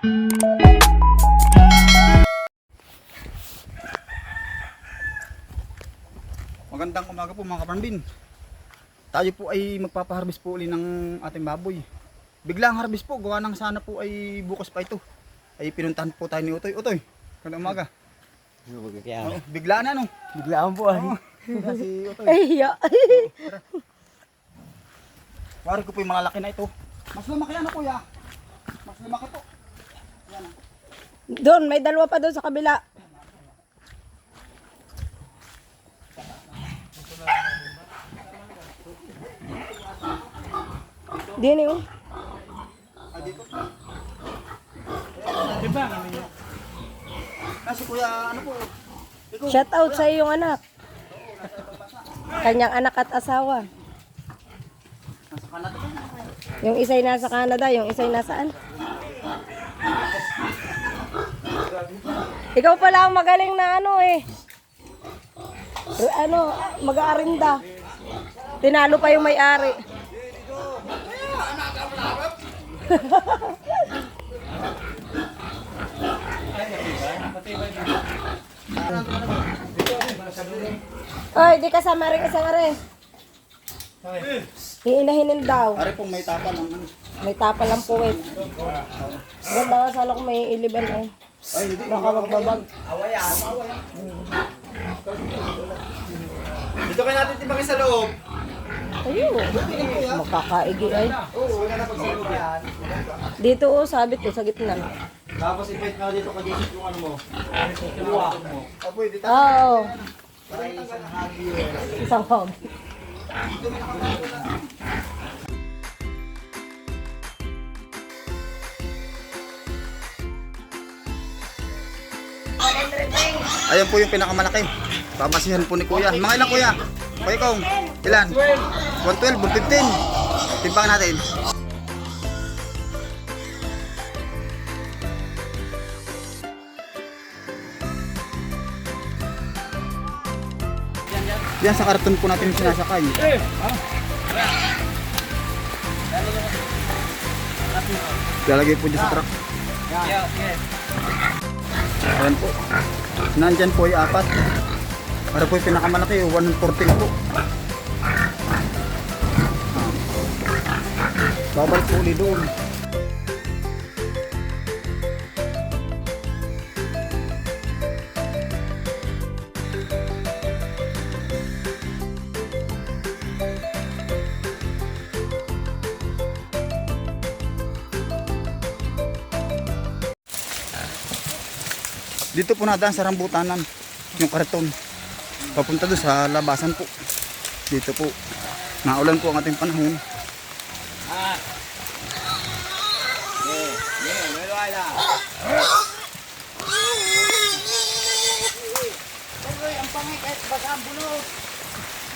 Magandang umaga po mga kaparambin. Tayo po ay magpapaharvest po uli ng ating baboy. Biglang harvest po, gawa ng sana po ay bukas pa ito. Ay pinuntahan po tayo ni Utoy. Utoy, magandang umaga. Oo, bigla na no. Biglaan po ay. Oo, si Utoy. Ay, hiya. Wari ko po yung malalaki na ito. Mas lumaki ano kuya? Mas lumaki po. Doon, may dalawa pa doon sa kabila. Dini oh. Diba? Kasi kuya, ano po? Shout out sa iyong anak. Kanyang anak at asawa. Yung isa'y nasa Canada, yung isa'y nasaan? Ikaw pala ang magaling na ano eh. Ano, mag-aarinda. Tinalo pa yung may-ari. Oy, di kasama rin isang are. Iinahinin daw. Pare pong may tapa ng ano. May tapa lang puwet. Ganda nga sana kung may iliban eh. Ay hindi. Baka magbabag. Dito kayo natin tibagin sa loob. Ayun. Makakaigi ay. Oo, wala na pagsaloob yan. Dito oh, sabit ko sa gitna. Tapos invite nga dito kay Joseph yung ano mo. Kinuha mo. Ah, pwede ta. Oo. Para isang hagi. Isang hog. Ayan po yung pinakamalaki. Babasihan po ni Kuya. Mga ilang Kuya? Kuya Kong, ilan? 112, 115. Timbang natin. Yan sa karton po natin sinasakay. Lalagay po dyan sa truck. Ayan po. Nandyan po ay apat. Para po yung pinakamalaki, 114 po. Babalik po ulit doon. Dito po nadaan sa rambutanan yung karton. Papunta doon sa labasan po. Dito po. Naulan po ang ating panahon.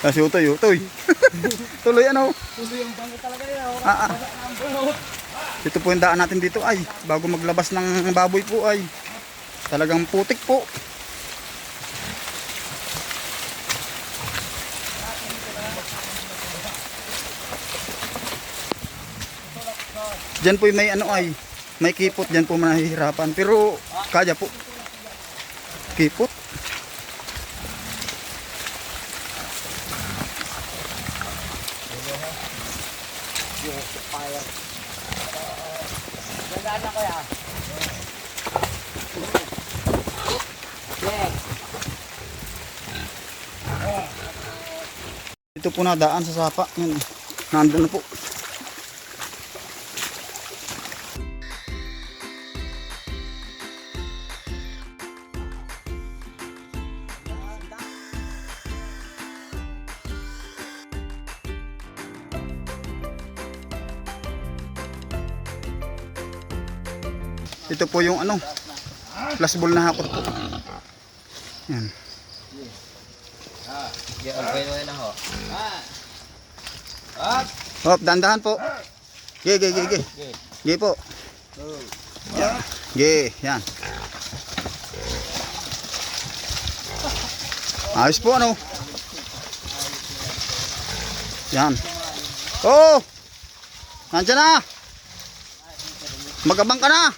Kasi utoy, utoy. Tuloy ano. Ah, ah. Ito po yung daan natin dito ay bago maglabas ng baboy po ay talagang putik po. Diyan po may ano ay may kipot diyan po mahihirapan pero kaya po. Kipot. Ito po na daan sa sapa. Yan. Nandun na po. Ito po yung ano, plus ball na hakot po. Yan. Giabay na ho. Up. Hop, dandahan po. Ge, ge, ge, ge. Ge po. Ge, yan. Ayos po ano. Yan. Oh! Nandiyan na! Magabang ka na!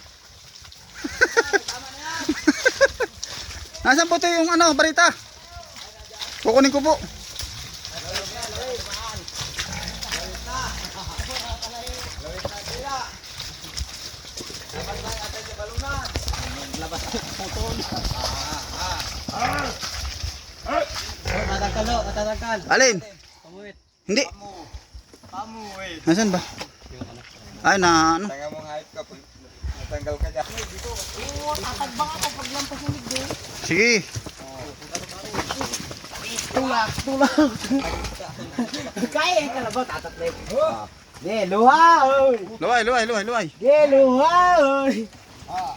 Nasaan po ito yung ano, barita? Kukunin ko po. Tatagkalo, tatagkal. Alin? Hindi. Pamuwit. Nasaan ba? Ay, na ano? Tanga mo hype ka. Natanggal ka dyan. Tatagbang ako pag lampas ng ligdo. Sige. Tulak, tulak. Kaya ka na ba? Tatatlip. Ge, luha! oy! Luway, luway, luway, luway. Ge, luha! oy!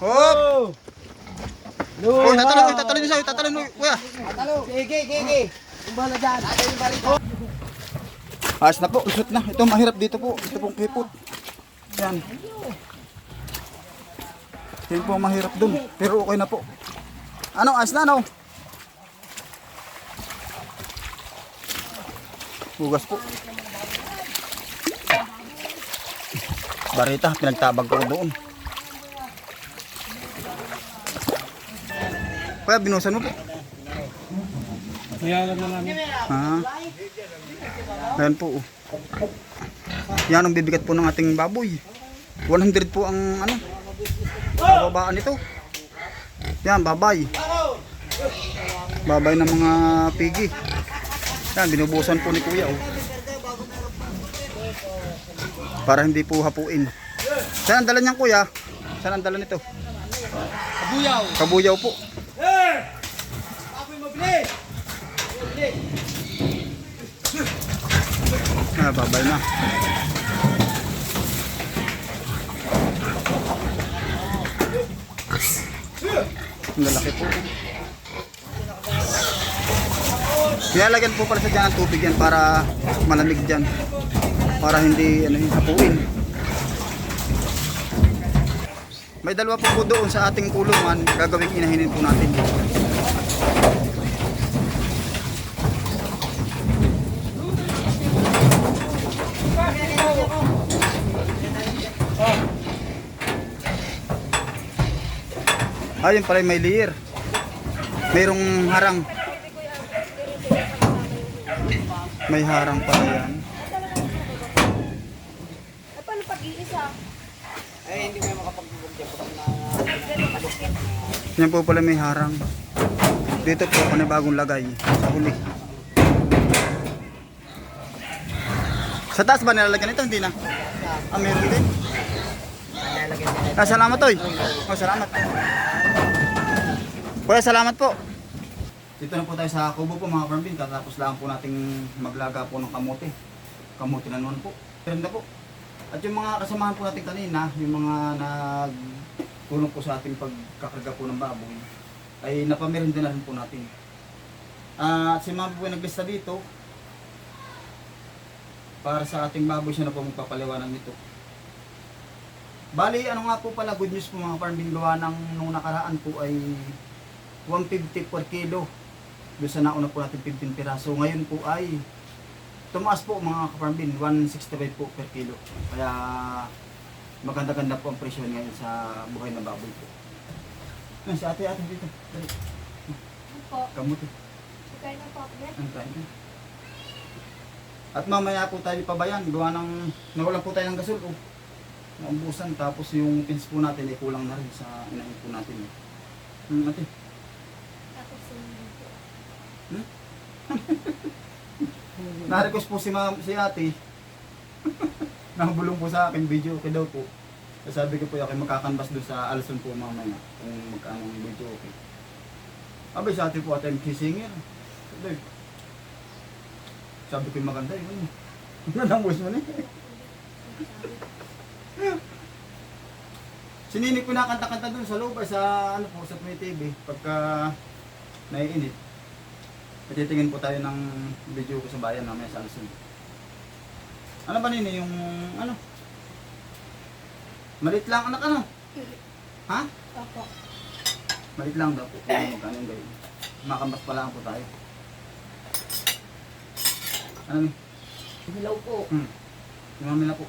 Hop! Luha! Oh, oh, tatalon niyo sa'yo, tatalon mo, kuya. Talo! Sige, sige! Kumbala dyan! Ate yung barito! Ayos na po, usot na. Ito mahirap dito po. Ito pong kipot. Yan. Yan po ang mahirap dun. Pero okay na po. Ano, ayos na, ano? Hugas po. Barita, pinagtabag ko doon. Kaya binusan mo po. Ah. Ayan po. oh. Yan ang bibigat po ng ating baboy. 100 po ang ano. Babaan nito. Yan, babay. Babay ng mga pigi. Yan, binubusan po ni kuya. Oh. Para hindi po hapuin. Saan ang dala niyan kuya? Saan ang dala nito? Buyaw! Kabuyaw po. Ako'y mabili! Ah, babay na. Ang lalaki po. Nilalagyan po pala sa dyan ng tubig yan para malamig dyan. Para hindi ano, yung hapuin. May dalawa po po doon sa ating kulungan. Gagawing inahinin po natin. Ayun pala may layer. Mayroong harang. May harang pala yan. Ay, paano pag-iisa? Ay, hindi mo makapagbubog dyan. Yan po pala may harang. Dito po panibagong lagay sa huli. Sa taas ba nilalagyan ito? Hindi na. Ah, meron din. Ah, salamat toy. Oh, salamat. Kuya, salamat po. Dito na po tayo sa kubo po mga farmbin. Katapos lang po nating maglaga po ng kamote. Kamote na naman po. Ganda po. At yung mga kasamahan po natin kanina, yung mga nagtulong po sa ating pagkakarga po ng baboy, ay napamirin din na po natin. Ah, At si ma'am po naglista dito, para sa ating baboy siya na po magpapaliwanag nito. Bali, ano nga po pala, good news po mga farming gawa ng nung nakaraan po ay 150 per kilo. Doon sa nauna po natin 15 piraso. Ngayon po ay tumaas po mga kaparmbin, 165 po per kilo. Kaya maganda-ganda po ang presyo ngayon sa buhay na baboy po. Yan, si ate, ate dito. Dali. Po, Kamuti. kaya na po. Ang tayo. At mamaya po tayo pabayan. Gawa ng, nawalan po tayo ng gasol. Oh. Naumbusan. Tapos yung pins po natin ay kulang na rin sa inahin po natin. Hmm, ate. Hmm? Na-request po si, ma'am, si ate. Nakabulong po sa akin, video okay daw po. Sabi ko po, okay, magkakanbas doon sa Alson po mamaya. Kung magkano ang video okay. Abay, sa ate po ate, sisinger. Sabi, sabi ko yung maganda yun. Nanangwas mo na eh. Si Nini po nakanta-kanta doon sa loob sa ano po sa Pinoy TV pagka naiinit. Patitingin po tayo ng video ko sa bayan mamaya sa Alson. Ano ba Nini yung ano? Malit lang anak ano? Ha? Opo. Malit lang daw po. Ano magkano yung gawin? Makambas pa lang po tayo. Ano ni? Hello po. Hmm. Tumami na po.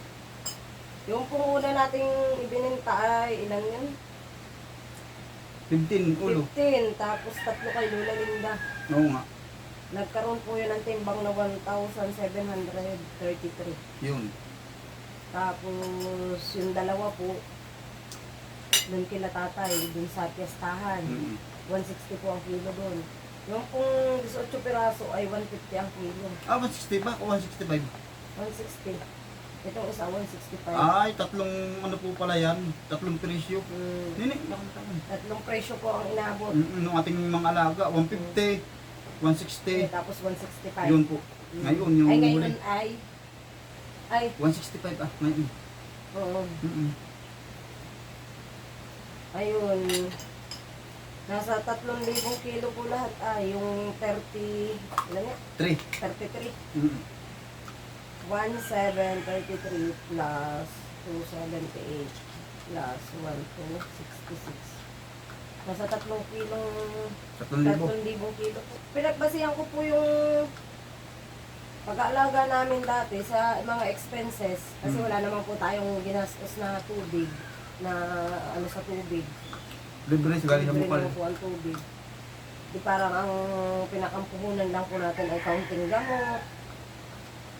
Yung pong una nating ibininta ay ilan yun? 15 ulo. 15, tapos tatlo kay Lola Linda. Oo nga. Nagkaroon po yun ng timbang na 1,733. Yun. Tapos yung dalawa po, dun kila tatay, dun sa piyestahan. Mm. 160 po ang kilo dun. Yung pong 18 piraso ay 150 ang kilo. Ah, 160 ba? O 165? 160. Itong isa 165. Ay, tatlong ano po pala yan. Tatlong presyo. Mm, Nini, tatlong presyo po ang inabot. Mm, Nung ating mga alaga, 150, Eh, 160. tapos 165. Yun po. Mm. Ngayon, yung ay, huli. ngayon ay, ay, 165 ah, ngayon. oo. Mm-mm. Ayun. Nasa 3,000 kilo po lahat. Ah, yung 30, ilan nga? 3. 33. Mm. 1733 plus 278 plus 1266. Nasa 3 kilong 3,000. 3,000 kilo po. Pinagbasihan ko po yung pag-aalaga namin dati sa mga expenses kasi Mm. wala naman po tayong ginastos na tubig na ano sa tubig. Libre sa galing sa Libre po ang tubig. Di parang ang pinakampuhunan lang po natin ay counting gamot.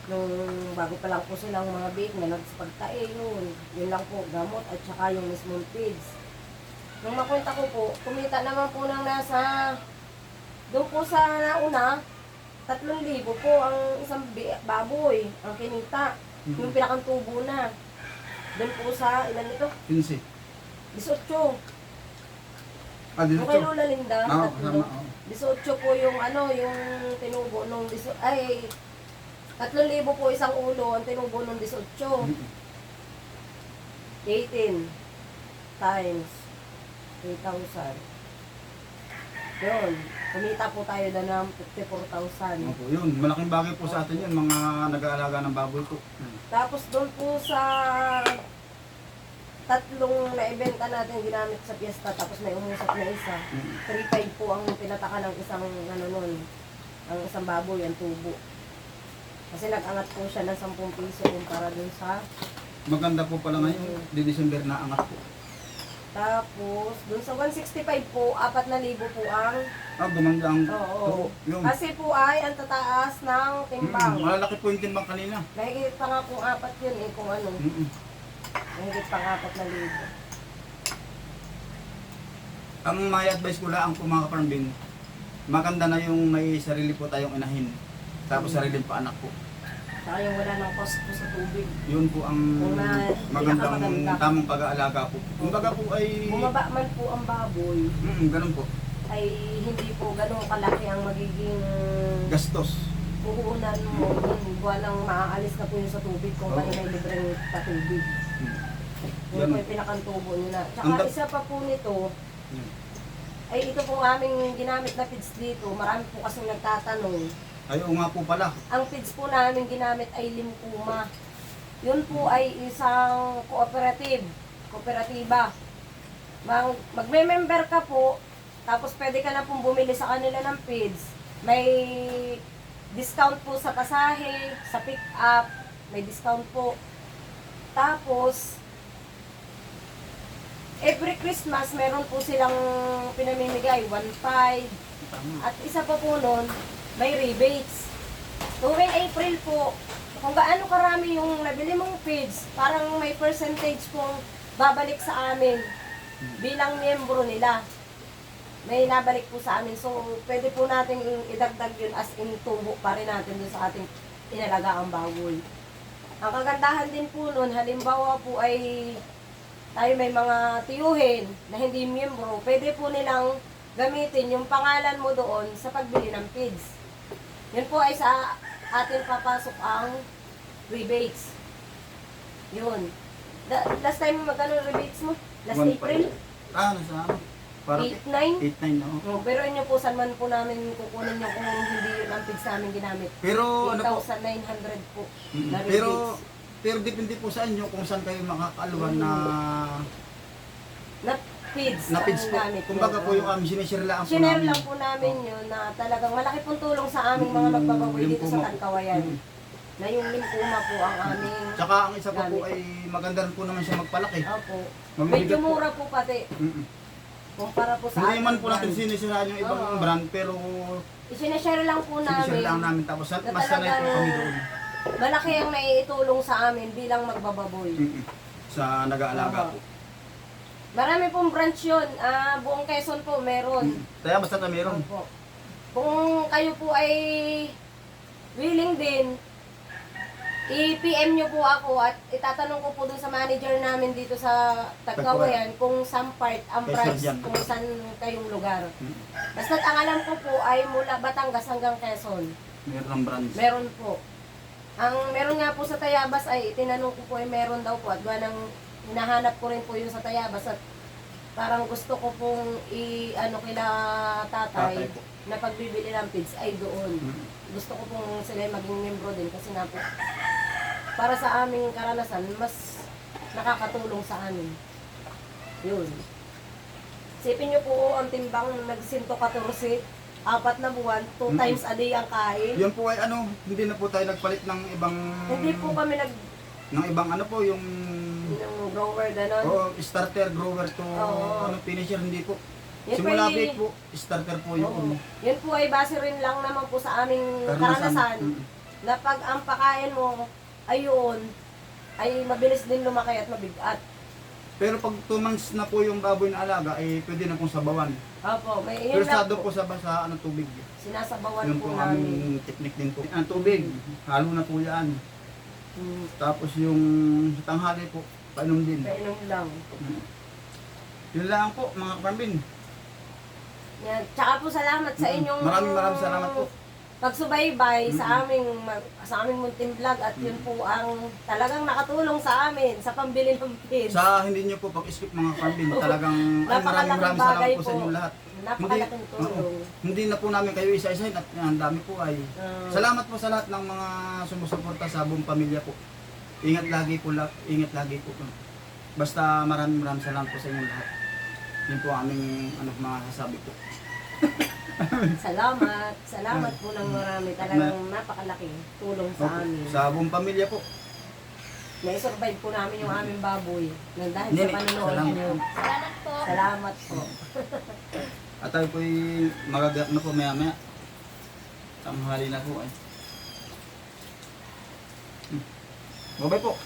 Nung bago pa lang po silang mga bake na nagspagtae yun. Yun lang po, gamot at saka yung mismong feeds. Nung makwenta ko po, kumita naman po ng nasa, doon po sa nauna, 3,000 po ang isang baboy, ang kinita. Mhm. Yung pinakang tubo na. Doon po sa, ilan ito? 15. 18. Ah, dito Yung kay to. Lola Linda, Oo, tatlo. kasama. oo. 18 po yung ano, yung tinubo nung diso- ay 3,000 po isang ulo ang tinubo nung 18. Mm. 18 times 3,000. Yun. Kumita po tayo na ng 54,000. Opo, yun. Malaking bagay po sa atin yun, mga nag-aalaga ng baboy po. Mm. Tapos doon po sa tatlong naibenta natin ginamit sa piyesta tapos may umusap na isa. Mm. 3.5 po ang pinataka ng isang ano nun, ang isang baboy, ang tubo. Kasi nag-angat po siya ng 10 piso kumpara dun sa Maganda po pala ngayon, Mm. di December na angat po. Tapos dun sa 165 po, 4,000 po ang Ah, gumanda ang Oo. tubo. Yun. kasi po ay ang tataas ng timbang. Mm, malalaki po yung timbang kanina. Mahigit pa nga po apat yun eh kung ano. Mm. Mahigit pa nga apat na libo. Ang may advice ko lang po mga kaparambin, maganda na yung may sarili po tayong inahin. Tapos Mm. sariling paanak po. Saka yung wala ng cost po sa tubig. Yun po ang magandang pinakamaganda. tamang pag-aalaga po. Kumbaga po ay... Bumaba man po ang baboy, Mm, ganun po. ay hindi po ganun kalaki ang magiging Gastos. puhunan mo kung buwanang maaalis na po yun sa tubig kung Oo. kayo may libreng patubig. Mm. Yun po yung pinakantubo nyo na. Ang Tsaka da- isa pa po nito, Yan. ay ito pong aming ginamit na feeds dito. Marami po kasing nagtatanong. Ay, oo nga po pala. Ang feeds po namin ginamit ay Limpuma. Yun po ay isang cooperative, kooperatiba. Mag, magme-member ka po, tapos pwede ka na pong bumili sa kanila ng feeds. May discount po sa pasahe, sa pick-up, may discount po. Tapos, every Christmas, meron po silang pinamimigay, 1.5, Tama. at isa pa po nun, may rebates. Tuwing April po, kung gaano karami yung nabili mong feeds, parang may percentage pong babalik sa amin bilang miyembro nila. May nabalik po sa amin. So, pwede po natin idagdag yun as in tubo pa rin natin dun sa ating inalagaang baboy. Ang kagandahan din po nun, halimbawa po ay tayo may mga tiyuhin na hindi miyembro, pwede po nilang gamitin yung pangalan mo doon sa pagbili ng feeds. Yun po ay sa atin papasok ang rebates. Yun. Da- last time magkano rebates mo? Last One April? Ah, nasa ano? Parang 8-9? 8-9 na No, pero inyo po saan man po namin kukunin nyo kung hindi yun ang feeds namin ginamit. Pero ano po, 8,900 po Mm, na pero pero depende po sa inyo kung saan kayo makakaaluan na Na feeds na feeds po. gamit. Kumbaga po yung um, sinishare lang po Share namin. lang po namin yun na talagang malaki pong tulong sa aming mga Mm, dito sa po. Tangkawayan. Mm. Na yung lymphoma po ang aming Tsaka ang isa pa po ay maganda rin po naman siya magpalaki. Opo. Medyo po. mura po pati. Mm-mm. Kumpara po sa Hindi man po natin sinisiraan yung ibang Oo. brand, pero Isinashare lang po namin. lang namin. Tapos Na mas sanay po talagang- kami doon. Malaki ang naiitulong sa amin bilang magbababoy. Mm-mm. Sa nag-aalaga po. Marami pong branch yun. Ah, buong Quezon po meron. Kaya basta na meron. Opo. Kung kayo po ay willing din, i-PM nyo po ako at itatanong ko po dun sa manager namin dito sa Tagkawayan kung saan part ang Quezon branch, yan. kung saan kayong lugar. Mm. Basta ang alam ko po ay mula Batangas hanggang Quezon. Meron ang brands. Meron po. Ang meron nga po sa Tayabas ay tinanong ko po ay meron daw po at ganang hinahanap ko rin po yun sa Tayabas at parang gusto ko pong i ano kila tatay, Tatay po. na pagbibili ng pids ay doon. Mm. Gusto ko pong sila ay maging membro din kasi nga po para sa aming karanasan mas nakakatulong sa amin. Yun. Sipin niyo po ang timbang nagsinto 14 apat na buwan, two Mm. times a day ang kain. Yun po ay ano, hindi na po tayo nagpalit ng ibang Hindi po kami nag ng ibang ano po yung ng grower ganon. oh, starter grower to Oo. ano finisher hindi po. Yan po Simula ay- bake po, starter po Oo. yun. Yan po ay base rin lang naman po sa aming Karanasan. karanasan Mm. na pag ang pakain mo ayun ay mabilis din lumaki at mabigat. Pero pag 2 months na po yung baboy na alaga, eh pwede na pong sabawan. Opo, may Pero yun lang sado po. po sa sa ano tubig. Sinasabawan Yun po po namin. aming technique din po. Ang tubig, halo na po yan. Hmm, Tapos yung tanghali po, painom din. Kainom lang. Yun lang po mga kapambin. Yan. Tsaka po salamat sa Mm. inyong Maraming maraming salamat po. pagsubaybay sa Mm. aming sa aming munting vlog at yun po ang talagang nakatulong sa amin sa pambili ng feeds. Sa hindi nyo po pag-skip mga kapambin, talagang ay, maraming maraming salamat po sa po. inyong lahat. Napakalaking oo, tulong. hindi na po namin kayo isa-isahin at ang dami po ay Ah, Salamat po sa lahat ng mga sumusuporta sa buong pamilya po. Ingat lagi po, ingat lagi po. Basta maraming maraming salamat po sa inyong lahat. Yun po ang aming ano, mga sasabi po. Salamat. Salamat po ng marami. Talagang napakalaking tulong sa Opo, amin. Sa buong pamilya po. Na-survive po namin yung aming baboy. Nang dahil sa Nini, panonood salamat niyo. po. Salamat po. Salamat po. At tayo po magagap na po maya maya. Tanghali na po ay. Hmm. Bye-bye po.